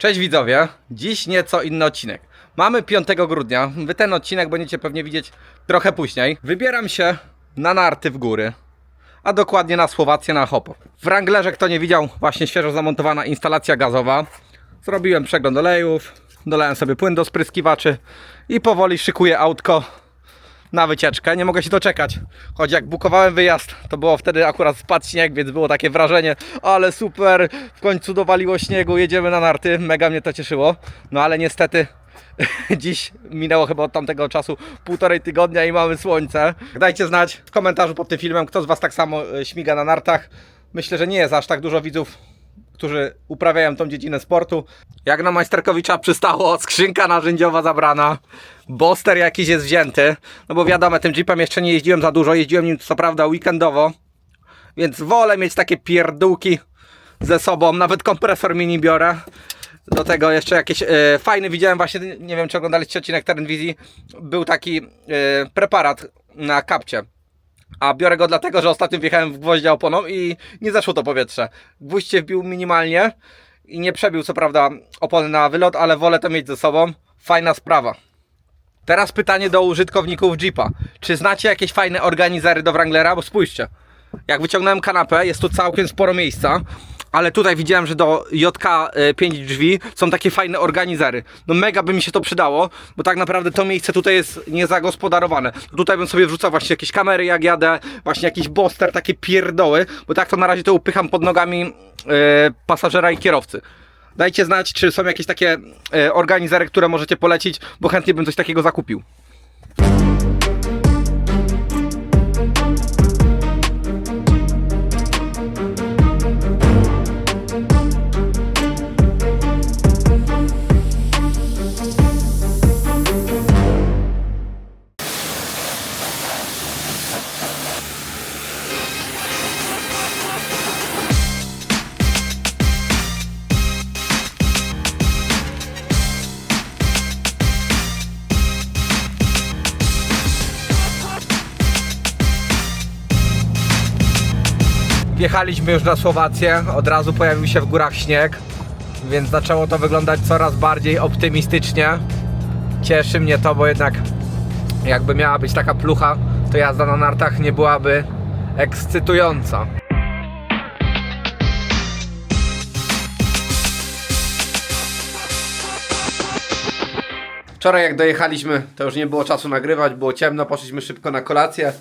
Cześć widzowie, dziś nieco inny odcinek. Mamy 5 grudnia, wy ten odcinek będziecie pewnie widzieć trochę później. Wybieram się na narty w góry, a dokładnie na Słowację na Hopo. W Wranglerze, kto nie widział, właśnie świeżo zamontowana instalacja gazowa. Zrobiłem przegląd olejów, dolałem sobie płyn do spryskiwaczy i powoli szykuję autko na wycieczkę. Nie mogę się doczekać. Choć jak bukowałem wyjazd, to było wtedy akurat spadł śnieg, więc było takie wrażenie, ale super, w końcu dowaliło śniegu, jedziemy na narty. Mega mnie to cieszyło. No ale niestety dziś minęło chyba od tamtego czasu półtorej tygodnia i mamy słońce. Dajcie znać w komentarzu pod tym filmem, kto z Was tak samo e, śmiga na nartach. Myślę, że nie jest aż tak dużo widzów którzy uprawiają tą dziedzinę sportu. Jak na Majsterkowicza przystało, skrzynka narzędziowa zabrana, boster jakiś jest wzięty, no bo wiadomo, tym jeepem jeszcze nie jeździłem za dużo, jeździłem nim co prawda weekendowo, więc wolę mieć takie pierdółki ze sobą, nawet kompresor mini biorę. Do tego jeszcze jakieś e, fajny widziałem właśnie, nie wiem czy oglądaliście odcinek Teren Wizji, był taki e, preparat na kapcie. A biorę go dlatego, że ostatnio wjechałem w gwoździa oponą i nie zeszło to powietrze. Gwóźdź się wbił minimalnie i nie przebił co prawda opony na wylot, ale wolę to mieć ze sobą. Fajna sprawa. Teraz pytanie do użytkowników Jeepa. Czy znacie jakieś fajne organizery do Wranglera? Bo spójrzcie. Jak wyciągnąłem kanapę, jest tu całkiem sporo miejsca. Ale tutaj widziałem, że do JK5 drzwi są takie fajne organizery. No mega by mi się to przydało, bo tak naprawdę to miejsce tutaj jest niezagospodarowane. Tutaj bym sobie wrzucał właśnie jakieś kamery jak jadę, właśnie jakiś boster, takie pierdoły, bo tak to na razie to upycham pod nogami e, pasażera i kierowcy. Dajcie znać, czy są jakieś takie e, organizery, które możecie polecić, bo chętnie bym coś takiego zakupił. Wjechaliśmy już na Słowację, od razu pojawił się w górach śnieg, więc zaczęło to wyglądać coraz bardziej optymistycznie. Cieszy mnie to, bo jednak jakby miała być taka plucha, to jazda na nartach nie byłaby ekscytująca. Wczoraj jak dojechaliśmy, to już nie było czasu nagrywać, było ciemno, poszliśmy szybko na kolację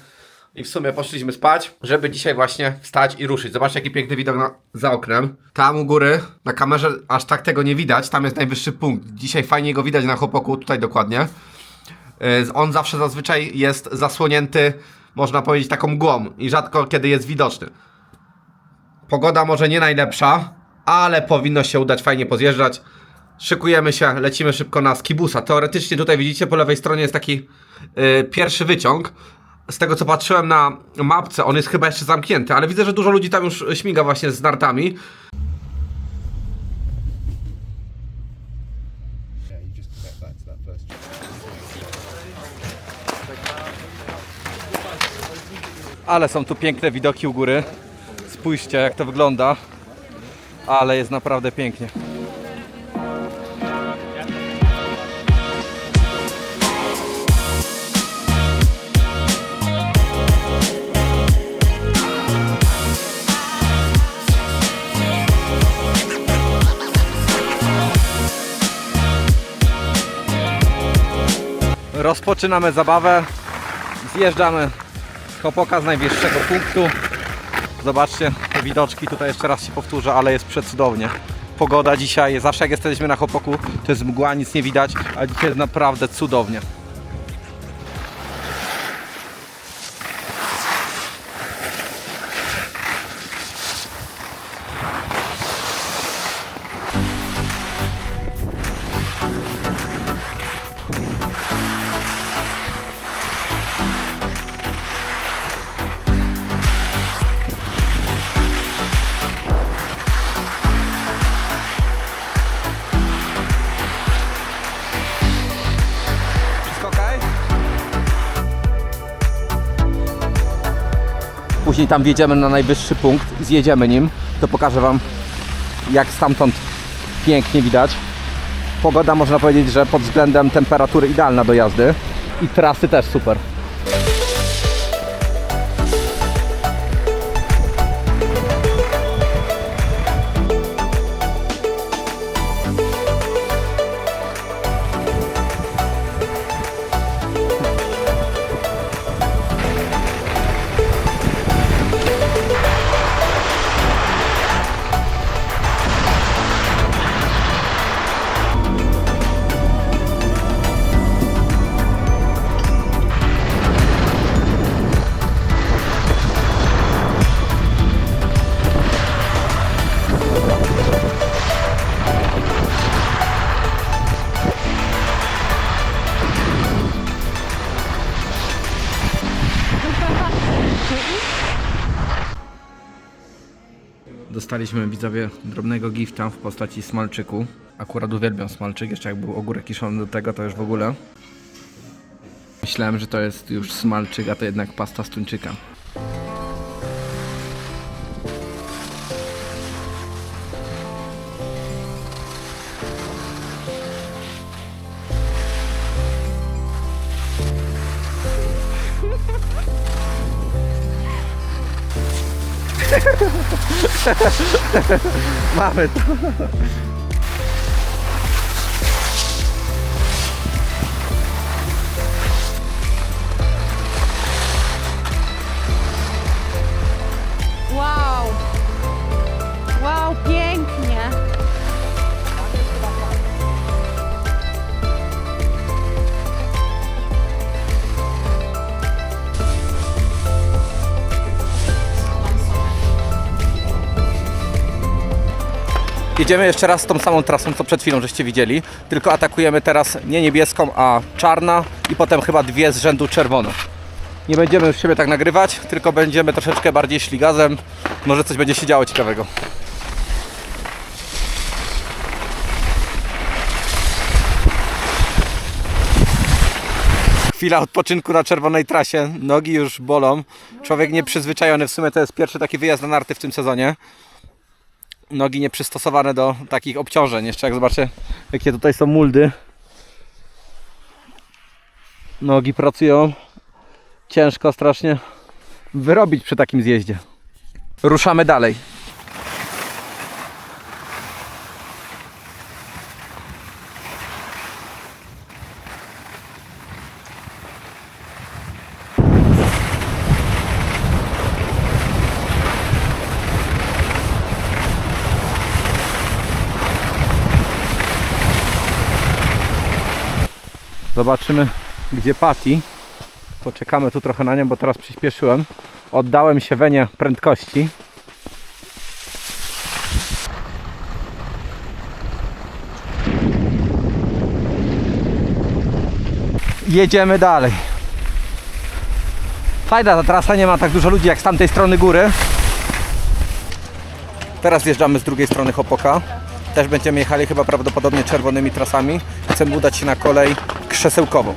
i w sumie poszliśmy spać, żeby dzisiaj właśnie wstać i ruszyć. Zobaczcie jaki piękny widok na, za oknem. Tam u góry, na kamerze aż tak tego nie widać, tam jest najwyższy punkt. Dzisiaj fajnie go widać na chłopaku, tutaj dokładnie. Yy, On zawsze zazwyczaj jest zasłonięty, można powiedzieć, taką mgłą i rzadko kiedy jest widoczny. Pogoda może nie najlepsza, ale powinno się udać fajnie pozjeżdżać. Szykujemy się, lecimy szybko na skibusa. Teoretycznie tutaj widzicie po lewej stronie jest taki yy, pierwszy wyciąg. Z tego co patrzyłem na mapce, on jest chyba jeszcze zamknięty, ale widzę, że dużo ludzi tam już śmiga właśnie z nartami. Ale są tu piękne widoki u góry. Spójrzcie jak to wygląda. Ale jest naprawdę pięknie. Rozpoczynamy zabawę. Zjeżdżamy z Hopoka z najwyższego punktu. Zobaczcie te widoczki, tutaj jeszcze raz się powtórzę, ale jest przecudownie. Pogoda dzisiaj, zawsze jak jesteśmy na Hopoku, to jest mgła, nic nie widać, a dzisiaj jest naprawdę cudownie. Później tam wjedziemy na najwyższy punkt, zjedziemy nim, to pokażę Wam jak stamtąd pięknie widać. Pogoda można powiedzieć, że pod względem temperatury idealna do jazdy. I trasy też super. Dostaliśmy widzowie drobnego gifta w postaci smalczyku. Akurat uwielbiam smalczyk, jeszcze jak był ogórek kiszony do tego, to już w ogóle. Myślałem, że to jest już smalczyk, a to jednak pasta z tuńczyka. Mamy to. Jedziemy jeszcze raz tą samą trasą, co przed chwilą żeście widzieli, tylko atakujemy teraz nie niebieską, a czarna i potem chyba dwie z rzędu czerwoną. Nie będziemy już siebie tak nagrywać, tylko będziemy troszeczkę bardziej szli gazem. Może coś będzie się działo ciekawego. Chwila odpoczynku na czerwonej trasie, nogi już bolą. Człowiek nieprzyzwyczajony, w sumie to jest pierwszy taki wyjazd na narty w tym sezonie nogi nieprzystosowane do takich obciążeń. Jeszcze jak zobaczę, jakie tutaj są muldy. Nogi pracują ciężko strasznie wyrobić przy takim zjeździe. Ruszamy dalej. Zobaczymy gdzie Patty. Poczekamy tu trochę na nią, bo teraz przyspieszyłem. Oddałem się wenie prędkości. Jedziemy dalej. Fajna ta trasa, nie ma tak dużo ludzi jak z tamtej strony góry. Teraz zjeżdżamy z drugiej strony Hopoka. Też będziemy jechali chyba prawdopodobnie czerwonymi trasami. Chcemy udać się na kolej krzesełkową.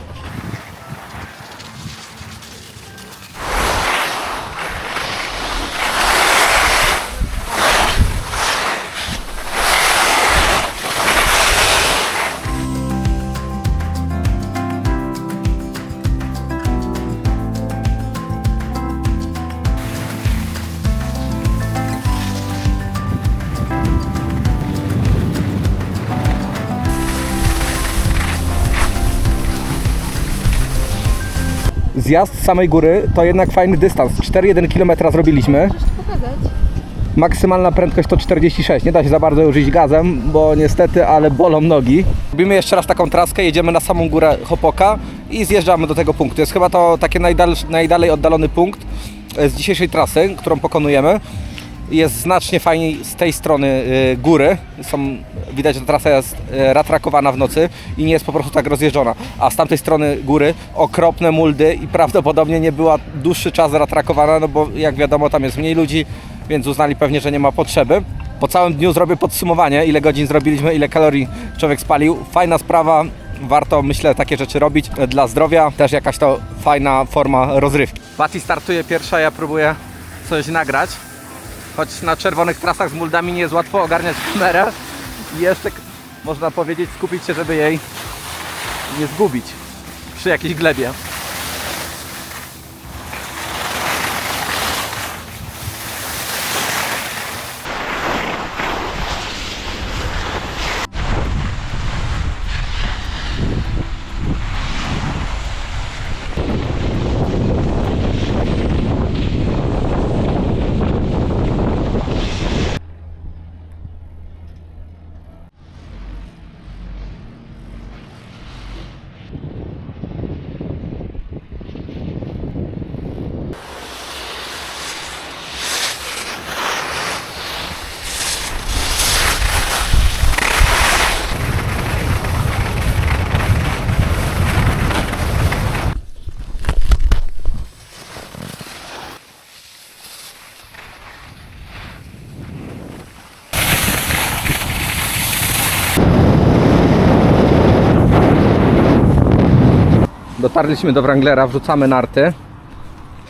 Zjazd z samej góry to jednak fajny dystans. 4,1 km zrobiliśmy. Maksymalna prędkość to 46. Nie da się za bardzo już iść gazem, bo niestety, ale bolą nogi. Robimy jeszcze raz taką traskę, jedziemy na samą górę Hopoka i zjeżdżamy do tego punktu. Jest chyba to taki najdal, najdalej oddalony punkt e, z dzisiejszej trasy, którą pokonujemy. Jest znacznie fajniej z tej strony y, góry. Są, widać, że trasa jest y, ratrakowana w nocy i nie jest po prostu tak rozjeżdżona. A z tamtej strony góry okropne muldy i prawdopodobnie nie była dłuższy czas ratrakowana, no bo jak wiadomo tam jest mniej ludzi, więc uznali pewnie, że nie ma potrzeby. Po całym dniu zrobię podsumowanie, ile godzin zrobiliśmy, ile kalorii człowiek spalił. Fajna sprawa, warto myślę takie rzeczy robić e, dla zdrowia. Też jakaś to fajna forma rozrywki. Pati startuje pierwsza, ja próbuję coś nagrać. Choć na czerwonych trasach z muldami nie jest łatwo ogarniać kamerę. I jeszcze można powiedzieć, skupić się, żeby jej nie zgubić przy jakiejś glebie. Dotarliśmy do Wranglera, wrzucamy narty.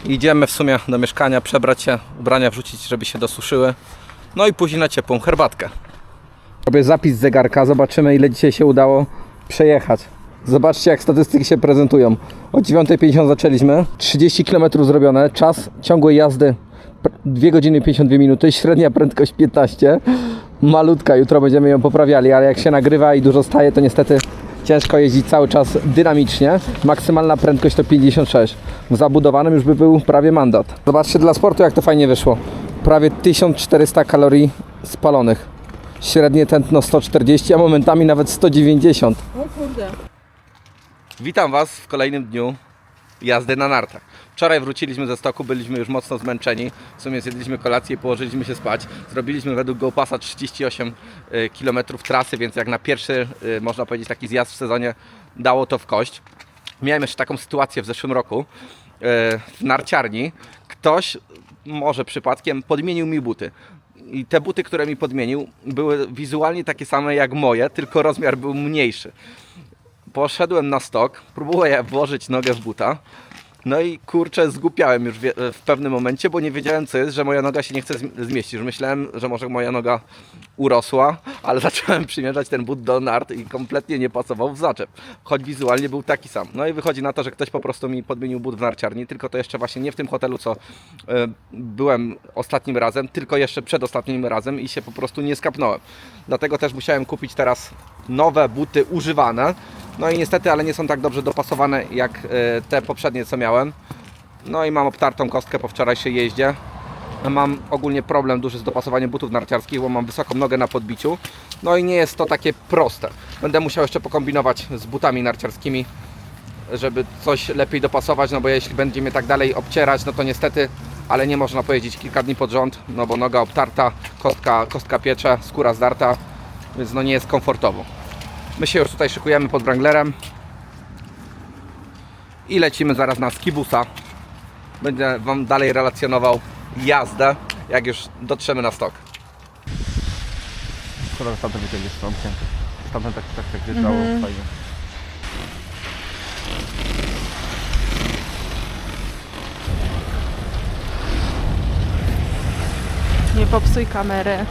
Idziemy w sumie do mieszkania, przebrać się, ubrania wrzucić, żeby się dosuszyły. No i później na ciepłą herbatkę. Robię zapis zegarka, zobaczymy ile dzisiaj się udało przejechać. Zobaczcie jak statystyki się prezentują. O 9.50 zaczęliśmy, 30 km zrobione, czas ciągłej jazdy 2 godziny 52 minuty, średnia prędkość 15. Malutka, jutro będziemy ją poprawiali, ale jak się nagrywa i dużo staje, to niestety ciężko jeździć cały czas dynamicznie. Maksymalna prędkość to 56. W zabudowanym już by był prawie mandat. Zobaczcie dla sportu jak to fajnie wyszło. Prawie 1400 kalorii spalonych. Średnie tętno 140, a momentami nawet 190. O kurde. Witam Was w kolejnym dniu jazdy na nartach. Wczoraj wróciliśmy ze stoku, byliśmy już mocno zmęczeni. W sumie zjedliśmy kolację i położyliśmy się spać. Zrobiliśmy według GoPassa 38 km trasy, więc jak na pierwszy, y, można powiedzieć, taki zjazd w sezonie dało to w kość. Miałem jeszcze taką sytuację w zeszłym roku y, w narciarni. Ktoś, może przypadkiem, podmienił mi buty. I te buty, które mi podmienił, były wizualnie takie same jak moje, tylko rozmiar był mniejszy poszedłem na stok, próbuję włożyć nogę w buta. No i kurczę, zgupiałem już w pewnym momencie, bo nie wiedziałem co jest, że moja noga się nie chce zm- zmieścić. Już myślałem, że może moja noga urosła, ale zacząłem przymierzać ten but do nart i kompletnie nie pasował w zaczep. Choć wizualnie był taki sam. No i wychodzi na to, że ktoś po prostu mi podmienił but w narciarni, tylko to jeszcze właśnie nie w tym hotelu, co e, byłem ostatnim razem, tylko jeszcze przed ostatnim razem i się po prostu nie skapnąłem. Dlatego też musiałem kupić teraz nowe buty używane. No i niestety, ale nie są tak dobrze dopasowane jak e, te poprzednie, co miałem. No i mam obtartą kostkę po wczorajszej jeździe. Mam ogólnie problem duży z dopasowaniem butów narciarskich, bo mam wysoką nogę na podbiciu. No i nie jest to takie proste. Będę musiał jeszcze pokombinować z butami narciarskimi, żeby coś lepiej dopasować, no bo jeśli będzie mnie tak dalej obcierać, no to niestety, ale nie można pojeździć kilka dni pod rząd, no bo noga obtarta, kostka, kostka piecze, skóra zdarta, więc no nie jest komfortowo. My się już tutaj szykujemy pod Wranglerem i lecimy zaraz na skibusa. Będę Wam dalej relacjonował jazdę, jak już dotrzemy na stok. Szkoda, że tamten wyciąg jest trąbkiem. Tamten tak, tak, tak wjeżdżało fajnie. Nie popsuj kamery.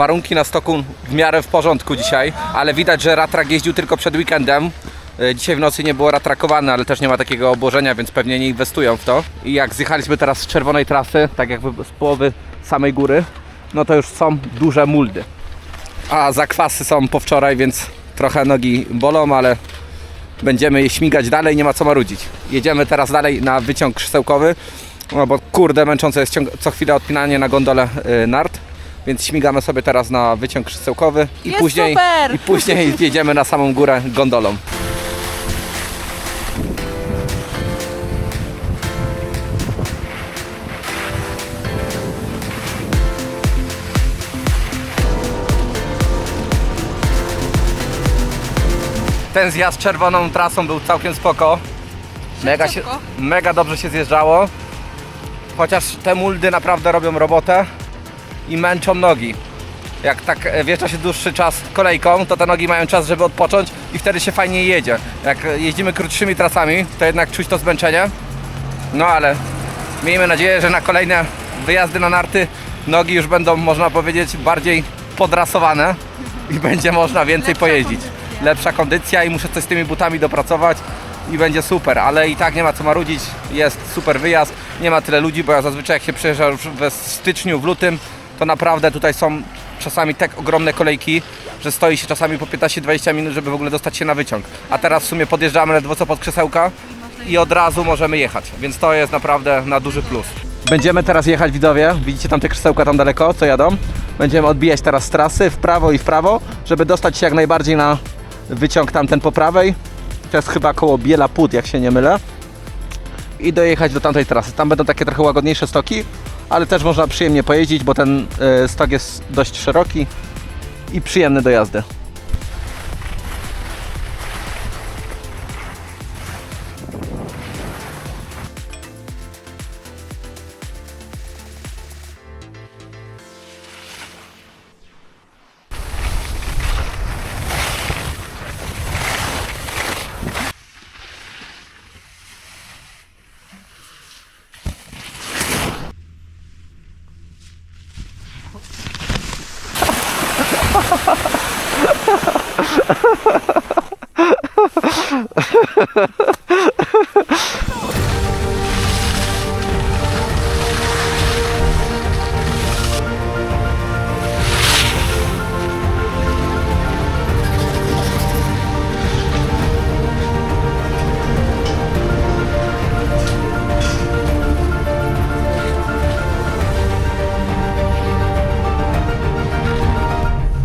Warunki na stoku w miarę w porządku dzisiaj, ale widać, że ratrak jeździł tylko przed weekendem. E, Dzisiaj w nocy nie było ratrakowane, ale też nie ma takiego obłożenia, więc pewnie nie inwestują w to. I jak zjechaliśmy teraz z czerwonej trasy, tak jakby z połowy samej góry, no to już są duże muldy. A zakwasy są po wczoraj, więc trochę nogi bolą, ale będziemy śmigać dalej, nie ma co marudzić. Jedziemy teraz dalej na wyciąg krzesełkowy, no bo kurde męczące jest co chwilę odpinanie na gondole y, nart, więc śmigamy sobie teraz na wyciąg krzesełkowy i Jest później super! i później jedziemy na samą górę gondolą. Ten zjazd czerwoną trasą był całkiem spoko. Mega, się, Szybciutko. mega dobrze się zjeżdżało. Chociaż te muldy naprawdę robią robotę i męczą nogi. Jak tak e, wjeżdża się dłuższy czas kolejką, to te nogi mają czas, żeby odpocząć i wtedy się fajnie jedzie. Jak e, jeździmy krótszymi trasami, to jednak czuć to zmęczenie. No ale miejmy nadzieję, że na kolejne wyjazdy na narty nogi już będą, można powiedzieć, bardziej podrasowane i będzie można więcej Lepsza pojeździć. kondycja. Lepsza kondycja i muszę coś z tymi butami dopracować i będzie super, ale i tak nie ma co marudzić, jest super wyjazd, nie ma tyle ludzi, bo ja zazwyczaj jak się przyjeżdża już we styczniu, w lutym, to naprawdę tutaj są czasami tak ogromne kolejki, że stoi się czasami po 15-20 minut, żeby w ogóle dostać się na wyciąg. A teraz w sumie podjeżdżamy ledwo co pod krzesełka i od razu możemy jechać, więc to jest naprawdę na duży plus. Będziemy teraz jechać widzowie, widzicie tam te krzesełka tam daleko, co jadą? Będziemy odbijać teraz trasy w prawo i w prawo, żeby dostać się jak najbardziej na wyciąg tamten po prawej. To jest chyba koło Biela Put, jak się nie mylę. I dojechać do tamtej trasy. Tam będą takie trochę łagodniejsze stoki, ale też można przyjemnie pojeździć, bo ten y, stok jest dość szeroki i przyjemny do jazdy.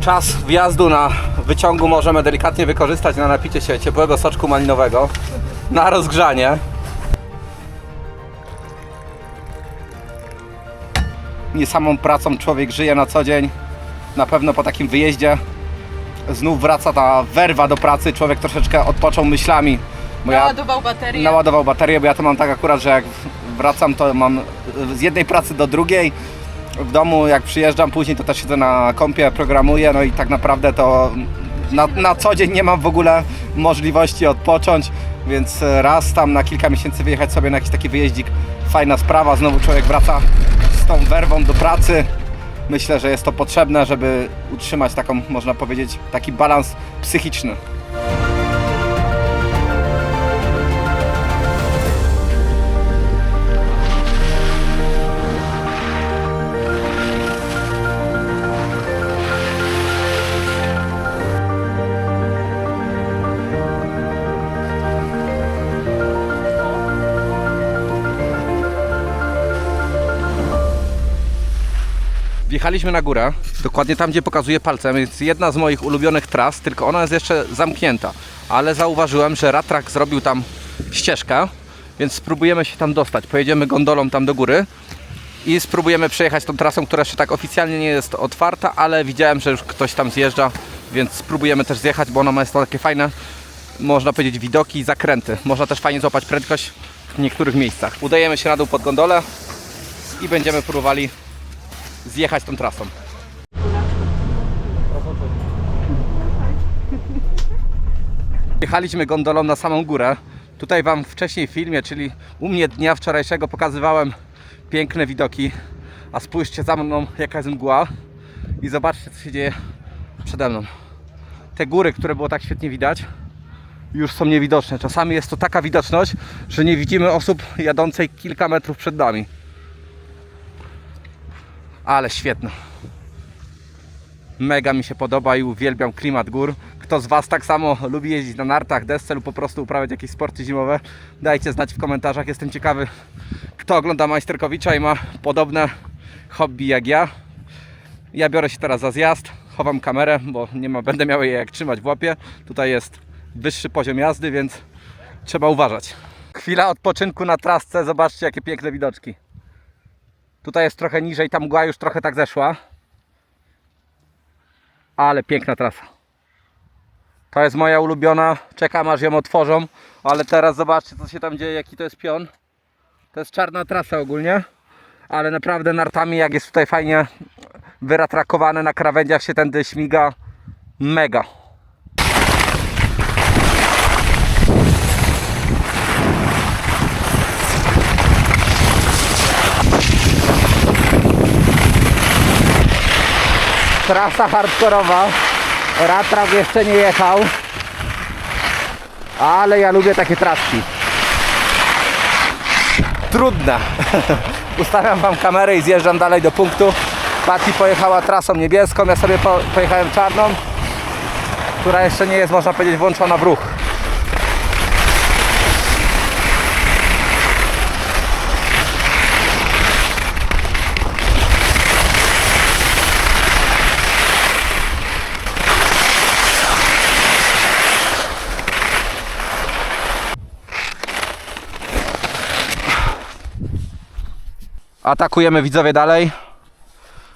Czas wjazdu na wyciągu możemy delikatnie wykorzystać na napicie się ciepłego soczku malinowego, na rozgrzanie. Nie samą pracą człowiek żyje na co dzień. Na pewno po takim wyjeździe znów wraca ta werwa do pracy. Człowiek troszeczkę odpoczął myślami. Bo ja Naładował baterię. naładował baterię, bo ja to mam tak akurat, że jak wracam, to mam z jednej pracy do drugiej. W domu, jak przyjeżdżam później, to też siedzę na kompie, programuję, no i tak naprawdę to na, na co dzień nie mam w ogóle możliwości odpocząć, więc raz tam na kilka miesięcy wyjechać sobie na jakiś taki wyjeździk, fajna sprawa, znowu człowiek wraca z tą werwą do pracy. Myślę, że jest to potrzebne, żeby utrzymać taką, można powiedzieć, taki balans psychiczny. Wjechaliśmy na górę, dokładnie tam, gdzie pokazuję palcem. Jest jedna z moich ulubionych tras, tylko ona jest jeszcze zamknięta. Ale zauważyłem, że Ratrak zrobił tam ścieżkę, więc spróbujemy się tam dostać. Pojedziemy gondolą tam do góry i spróbujemy przejechać tą trasą, która jeszcze tak oficjalnie nie jest otwarta, ale widziałem, że już ktoś tam zjeżdża, więc spróbujemy też zjechać, bo ona ma jest takie fajne, można powiedzieć, widoki i zakręty. Można też fajnie złapać prędkość w niektórych miejscach. Udajemy się na dół pod gondolę i będziemy próbowali zjechać tą trasą. Jechaliśmy gondolą na samą górę. Tutaj Wam wcześniej w filmie, czyli u mnie dnia wczorajszego pokazywałem piękne widoki. A spójrzcie za mną jaka jest mgła i zobaczcie co się dzieje przede mną. Te góry, które było tak świetnie widać, już są niewidoczne. Czasami jest to taka widoczność, że nie widzimy osób jadącej kilka metrów przed nami. Ale świetne. Mega mi się podoba i uwielbiam klimat gór. Kto z Was tak samo lubi jeździć na nartach, desce lub po prostu uprawiać jakieś sporty zimowe? Dajcie znać w komentarzach. Jestem ciekawy, kto ogląda Majsterkowicza i ma podobne hobby jak ja. Ja biorę się teraz za zjazd, chowam kamerę, bo nie ma, będę miał jej jak trzymać w łapie. Tutaj jest wyższy poziom jazdy, więc trzeba uważać. Chwila odpoczynku na trasce, zobaczcie jakie piękne widoczki. Tutaj jest trochę niżej, ta mgła już trochę tak zeszła. Ale piękna trasa. To jest moja ulubiona. Czekam aż ją otworzą. Ale teraz zobaczcie co się tam dzieje, jaki to jest pion. To jest czarna trasa ogólnie. Ale naprawdę nartami jak jest tutaj fajnie wyratrakowane na krawędziach się tędy śmiga. Mega. Trasa hardkorowa. Ratrak jeszcze nie jechał. Ale ja lubię takie traski. Trudne. Ustawiam wam kamerę i zjeżdżam dalej do punktu. Pati pojechała trasą niebieską, ja sobie po, pojechałem czarną, która jeszcze nie jest, można powiedzieć, włączona w ruch. Atakujemy widzowie dalej.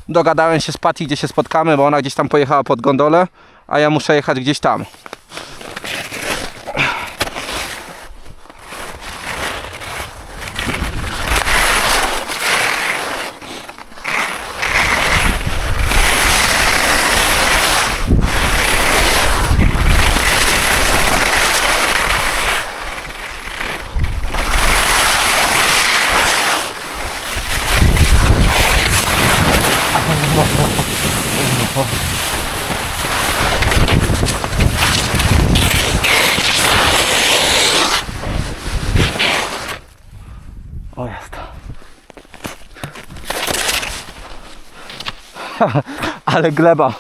Dogadałem się z Patty, gdzie się spotkamy, bo ona gdzieś tam pojechała pod gondolę, a ja muszę jechać gdzieś tam. O jest. Ale gleba.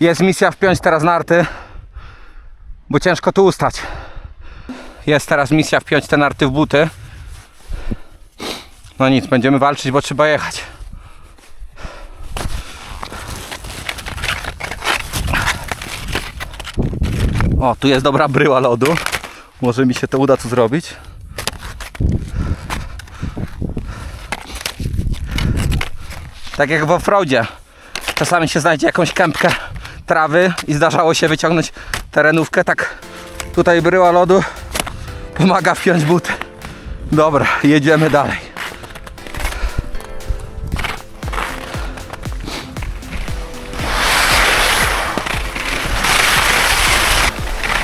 Jest misja wpiąć teraz narty, bo ciężko tu ustać. Jest teraz misja wpiąć te narty w buty. No nic, będziemy walczyć, bo trzeba jechać. O, tu jest dobra bryła lodu. Może mi się to uda tu zrobić. Tak jak w offroadzie. Czasami się znajdzie jakąś kępkę trawy i zdarzało się wyciągnąć terenówkę. Tak tutaj bryła lodu pomaga wpiąć buty. Dobra, jedziemy dalej.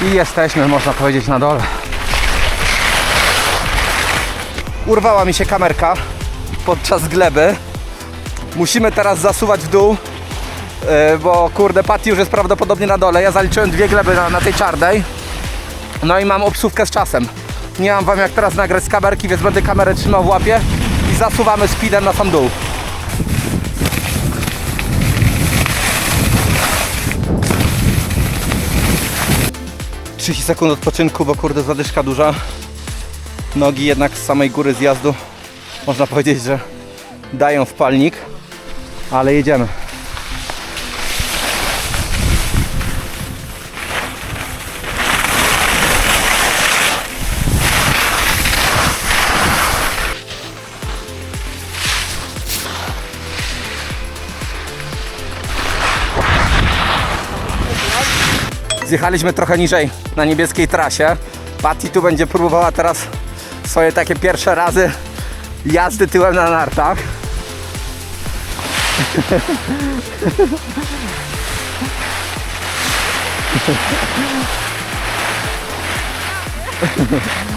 I jesteśmy, można powiedzieć, na dole. Urwała mi się kamerka podczas gleby. Musimy teraz zasuwać w dół, yy, bo kurde, Patty już jest prawdopodobnie na dole. Ja zaliczyłem dwie gleby na, na tej czarnej. No i mam obsówkę z czasem. Nie mam wam jak teraz nagrać z kamerki, więc będę kamerę trzymał w łapie i zasuwamy speedem na sam dół. 30 sekund odpoczynku, bo kurde zadyszka duża. Nogi jednak z samej góry zjazdu można powiedzieć, że dają wpalnik, ale jedziemy. Zjechaliśmy trochę niżej na niebieskiej trasie. Patty tu będzie próbowała teraz swoje takie pierwsze razy jazdy tyłem na nartach.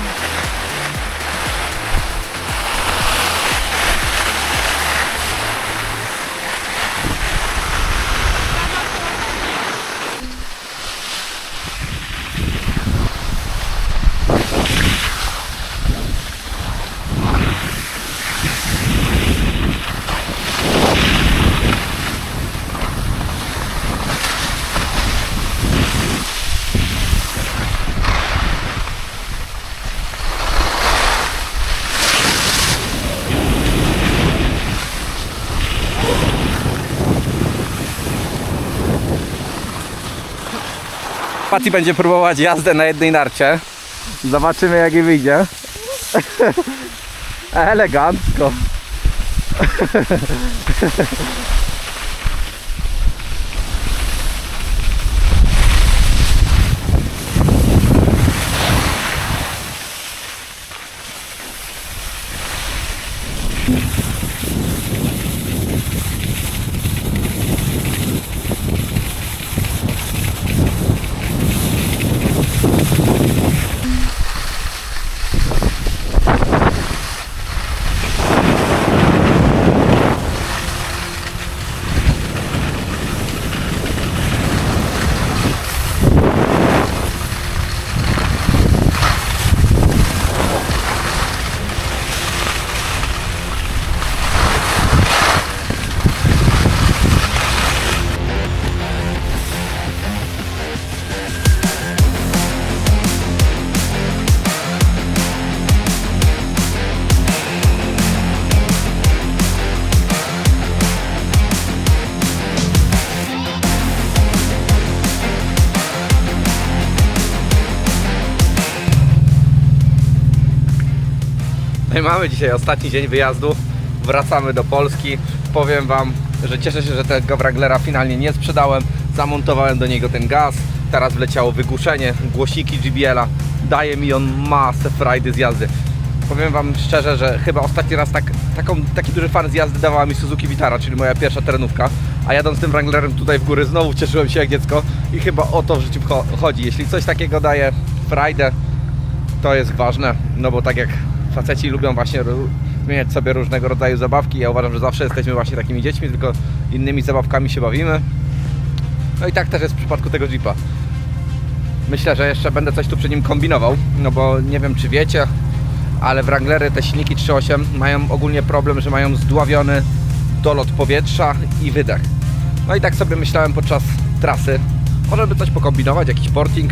Będzie próbować jazdę na jednej narcie. Zobaczymy jak jej wyjdzie. Elegancko. Mamy dzisiaj ostatni dzień wyjazdu. Wracamy do Polski. Powiem Wam, że cieszę się, że tego Wranglera finalnie nie sprzedałem. Zamontowałem do niego ten gaz. Teraz wleciało wygłuszenie, głosiki JBL-a. Daje mi on masę frajdy z jazdy. Powiem Wam szczerze, że chyba ostatni raz tak, taką, taki duży fan z jazdy dawała mi Suzuki Vitara, czyli moja pierwsza terenówka. A jadąc tym Wranglerem tutaj w góry znowu cieszyłem się jak dziecko i chyba o to w życiu cho- chodzi. Jeśli coś takiego daje frajdę, to jest ważne, no bo tak jak faceci lubią właśnie zmieniać sobie różnego rodzaju zabawki, ja uważam, że zawsze jesteśmy właśnie takimi dziećmi, tylko innymi zabawkami się bawimy. No i tak też jest w przypadku tego Jeepa. Myślę, że jeszcze będę coś tu przy nim kombinował, no bo nie wiem czy wiecie, ale Wranglery, te silniki 3.8 mają ogólnie problem, że mają zdławiony dolot powietrza i wydech. No i tak sobie myślałem podczas trasy, może by coś pokombinować, jakiś porting.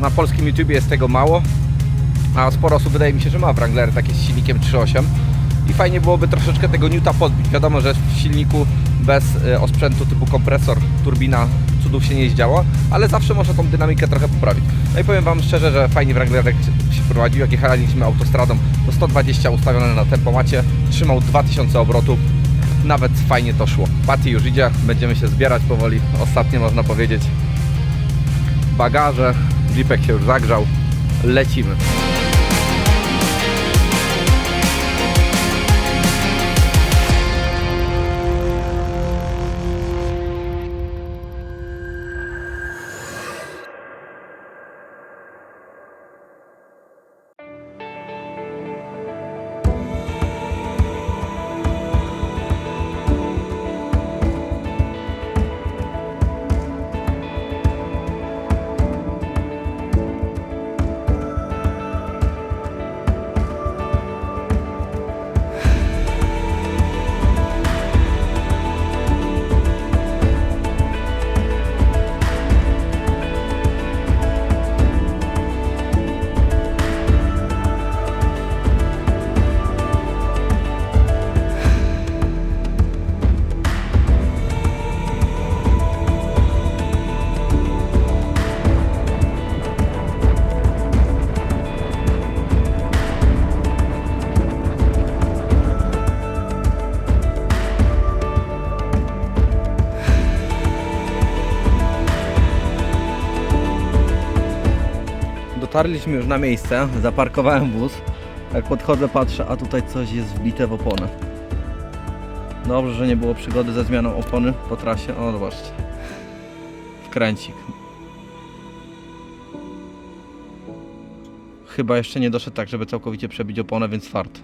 Na polskim YouTube jest tego mało, a sporo osób wydaje mi się, że ma Wranglery takie z silnikiem 3.8 i fajnie byłoby troszeczkę tego Newta podbić. Wiadomo, że w silniku bez y, osprzętu typu kompresor, turbina cudów się nie zdziała, ale zawsze można tą dynamikę trochę poprawić. No i powiem Wam szczerze, że fajnie Wranglerek się prowadził, jak jechaliśmy autostradą, to 120 ustawione na tempomacie, trzymał 2000 obrotów, nawet fajnie to szło. Patty już idzie, będziemy się zbierać powoli, ostatnie można powiedzieć bagaże, jeepek się już zagrzał, lecimy. Dotarliśmy już na miejsce, zaparkowałem wóz. Jak podchodzę, patrzę, a tutaj coś jest wbite w oponę. Dobrze, że nie było przygody ze zmianą opony po trasie. O, zobaczcie. Wkręcik. Chyba jeszcze nie doszedł tak, żeby całkowicie przebić oponę, więc fart.